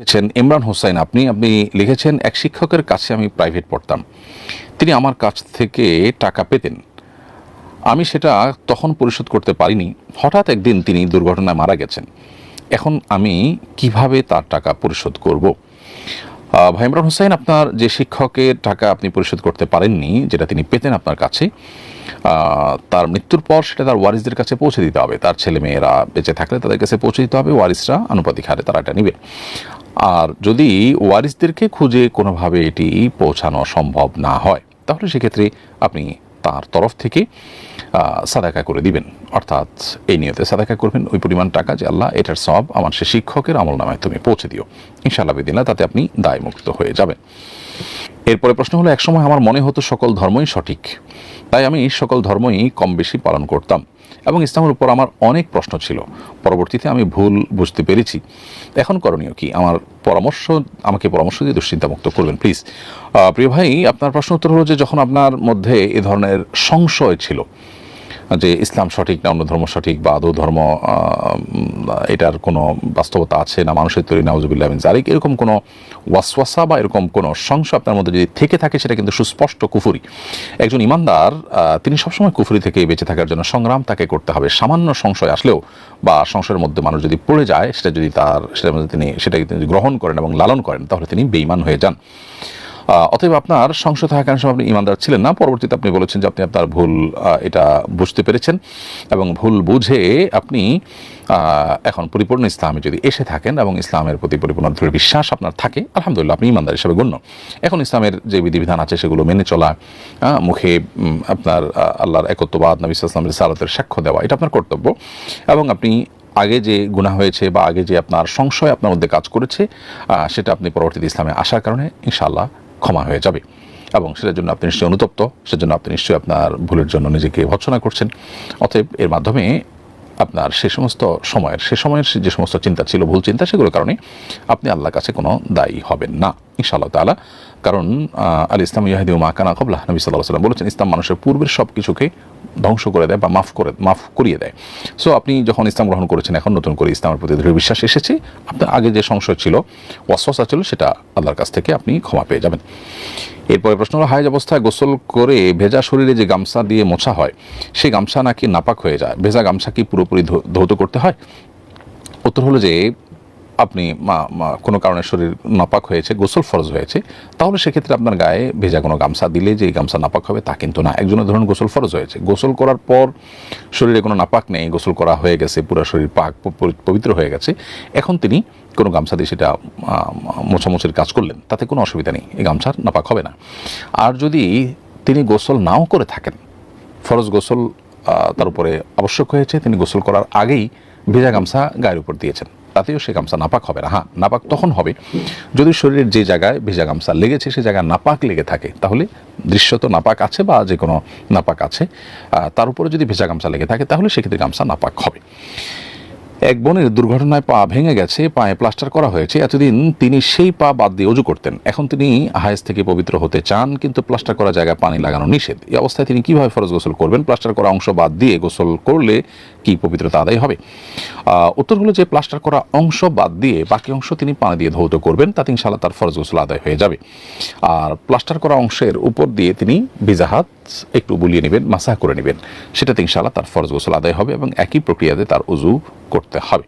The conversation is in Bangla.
লিখেছেন ইমরান হোসাইন আপনি আপনি লিখেছেন, এক শিক্ষকের কাছে আমি প্রাইভেট পড়তাম। তিনি আমার কাছ থেকে টাকা পেতেন। আমি সেটা তখন পরিশোধ করতে পারিনি। হঠাৎ একদিন তিনি দুর্ঘটনায় মারা গেছেন। এখন আমি কীভাবে তার টাকা পরিশোধ করব? ভাই ইমরান হোসেন, আপনার যে শিক্ষকের টাকা আপনি পরিশোধ করতে পারেননি, যেটা তিনি পেতেন আপনার কাছে তার মৃত্যুর পর সেটা তার ওয়ারিসদের কাছে পৌঁছে দিতে হবে। তার ছেলে মেয়েরা বেঁচে থাকলে তাদের কাছে পৌঁছে দিতে হবে। ওয়ারিসরা আনুপাতিক হারে তারা এটা নেবে। আর যদি ওয়ারিসদেরকে খুঁজে কোনোভাবে এটি পৌঁছানো সম্ভব না হয়, তাহলে সেক্ষেত্রে আপনি তার তরফ থেকে সাদাকা করে দিবেন। অর্থাৎ এই নিয়তে সাদাকা করবেন। ওই পরিমাণ টাকা যে আল্লাহ এটার সব আমার সে শিক্ষকের আমল নামায় তুমি পৌঁছে দিও। ইনশাআল্লাহ বেদিনা তাতে আপনি দায়মুক্ত হয়ে যাবেন। এরপরে প্রশ্ন হলো, একসময় আমার মনে হতো সকল ধর্মই সঠিক। তাই আমি সকল ধর্মই কম বেশি পালন করতাম। এবং ইসলামের উপর আমার অনেক প্রশ্ন ছিল। পরবর্তীতে আমি ভুল বুঝতে পেরেছি। এখন করণীয় কি? আমার পরামর্শ, আমাকে পরামর্শ দিয়ে দুশ্চিন্তামুক্ত করবেন প্লিজ প্রিয় ভাই, আপনার প্রশ্ন উত্তর হলো যে, যখন আপনার মধ্যে এ ধরনের সংশয় ছিল যে ইসলাম সঠিক না অন্য ধর্ম সঠিক বা আদৌ ধর্ম এটার কোনো বাস্তবতা আছে না মানুষের তৈরি, নাউজুবিল্লাহ মিন জালিক এরকম কোনো ওয়াসওয়াসা বা এরকম কোনো সংশয় আপনার মধ্যে যদি থেকে থাকে, সেটা কিন্তু সুস্পষ্ট কুফুরি। একজন ইমানদার তিনি সবসময় কুফুরি থেকে বেঁচে থাকার জন্য সংগ্রাম তাকে করতে হবে। সামান্য সংশয় আসলেও বা সংশয়ের মধ্যে মানুষ যদি পড়ে যায়, সেটা যদি তার, সেটার মধ্যে তিনি, সেটাকে তিনি গ্রহণ করেন এবং লালন করেন, তাহলে তিনি বেইমান হয়ে যান। অতএব আপনার সংশয় থাকার কারণে আপনি ইমানদার ছিলেন না। পরবর্তীতে আপনি বলেছেন যে আপনি আপনার ভুল এটা বুঝতে পেরেছেন এবং ভুল বুঝে আপনি এখন পরিপূর্ণ ইসলামে যদি এসে থাকেন এবং ইসলামের প্রতি পরিপূর্ণ দৃঢ় বিশ্বাস আপনার থাকে, আলহামদুলিল্লাহ আপনি ইমানদার হিসেবে গণ্য। এখন ইসলামের যে বিধিবিধান আছে সেগুলো মেনে চলা মুখে আপনার আল্লাহর একত্ববাদ, নবী ইসলামের সালাতের সাক্ষ্য দেওয়া, এটা আপনার কর্তব্য। এবং আপনি আগে যে গুণা হয়েছে বা আগে যে আপনার সংশয় আপনার মধ্যে কাজ করেছে সেটা আপনি পরবর্তীতে ইসলামে আসার কারণে ইনশাআল্লাহ ক্ষমা হয়ে যাবে। এবং সেটার জন্য আপনি নিশ্চয়ই অনুতপ্ত, সেজন্য আপনি নিশ্চয়ই আপনার ভুলের জন্য নিজেকে ভৎসনা করছেন। অতএব এর মাধ্যমে আপনার সে সমস্ত সময়ের, সে সময়ের যে সমস্ত চিন্তা ছিল, ভুল চিন্তা, সেগুলোর কারণে আপনি আল্লাহর কাছে কোনো দায়ী হবেন না। ইনশাআল্লাহ তাআলা। কারণ আল ইসলাম ইয়াহিদি মা কানা কবলা নবী সাল্লাহ সাল্লাম বলেছেন, ইসলাম মানুষের পূর্বের সব কিছুকে ধ্বংস করে দেয় বা মাফ করে, মাফ করিয়ে দেয়। সো আপনি যখন ইসলাম গ্রহণ করেছেন, এখন নতুন করে ইসলামের প্রতি দৃঢ় বিশ্বাস এসেছে, আপনার আগে যে সংশয় ছিল, ওয়াসওয়াসা ছিল, সেটা আল্লাহর কাছ থেকে আপনি ক্ষমা পেয়ে যাবেন। এরপরে প্রশ্ন হলো হাইজ অবস্থায় গোসল করে ভেজা শরীরে যে গামছা দিয়ে মোছা হয়, সেই গামছা নাকি নাপাক হয়ে যায়? ভেজা গামছা কি পুরোপুরি ধৌত করতে হয়? উত্তর হলো যে আপনি কোনো কারণে শরীর নাপাক হয়েছে, গোসল ফরজ হয়েছে, তাহলে সেক্ষেত্রে আপনার গায়ে ভেজা কোনো গামছা দিলে যে গামছা নাপাক হবে তা কিন্তু না। একজনের ধরুন গোসল ফরজ হয়েছে, গোসল করার পর শরীরে কোনো নাপাক নেই, গোসল করা হয়ে গেছে, পুরো শরীর পাক পবিত্র হয়ে গেছে, এখন তিনি কোনো গামছা দিয়ে সেটা মোছামুছির কাজ করলেন, তাতে কোনো অসুবিধা নেই, এই গামছার নাপাক হবে না। আর যদি তিনি গোসল নাও করে থাকেন, ফরজ গোসল তার উপরে আবশ্যক হয়েছে, তিনি গোসল করার আগেই ভেজা গামছা গায়ের উপর দিয়েছেন। তাতেও সে গামছা নাপাক হবে না। হ্যাঁ নাপাক তখন হবে। যদি শরীরের যে জায়গায় ভেজা গামছা লেগেছে, সে জায়গায় নাপাক লেগে থাকে, তাহলে দৃশ্যত নাপাক আছে বা যে কোনো নাপাক আছে তার উপরে যদি ভেজা গামছা লেগে থাকে, তাহলে সেক্ষেত্রে গামছা নাপাক হবে। এক বোনের দুর্ঘটনায় পা ভেঙে গেছে, পায়ে প্লাস্টার করা হয়েছে। এতদিন তিনি সেই পা বাদ দিয়ে অজু করতেন। এখন তিনি হায়েস থেকে পবিত্র হতে চান, কিন্তু প্লাস্টার করা জায়গায় পানি লাগানো নিষেধ। এই অবস্থায় তিনি কীভাবে ফরজ গোসল করবেন? প্লাস্টার করা অংশ বাদ দিয়ে গোসল করলে কি পবিত্রতা আদায় হবে? উত্তর হলো যে প্লাস্টার করা অংশ বাদ দিয়ে বাকি অংশ তিনি পানি দিয়ে ধৌত করবেন, তাতে ইনশাল্লাহ তার ফরজ গোসল আদায় হয়ে যাবে। আর প্লাস্টার করা অংশের উপর দিয়ে তিনি বিজাহাত একটু বুলিয়ে নেবেন, মাসাহ করে নেবেন। সেটাতে ইনশাল্লাহ তার ফরজ গোসল আদায় হবে এবং একই প্রক্রিয়াতে তার উজু করতে হবে।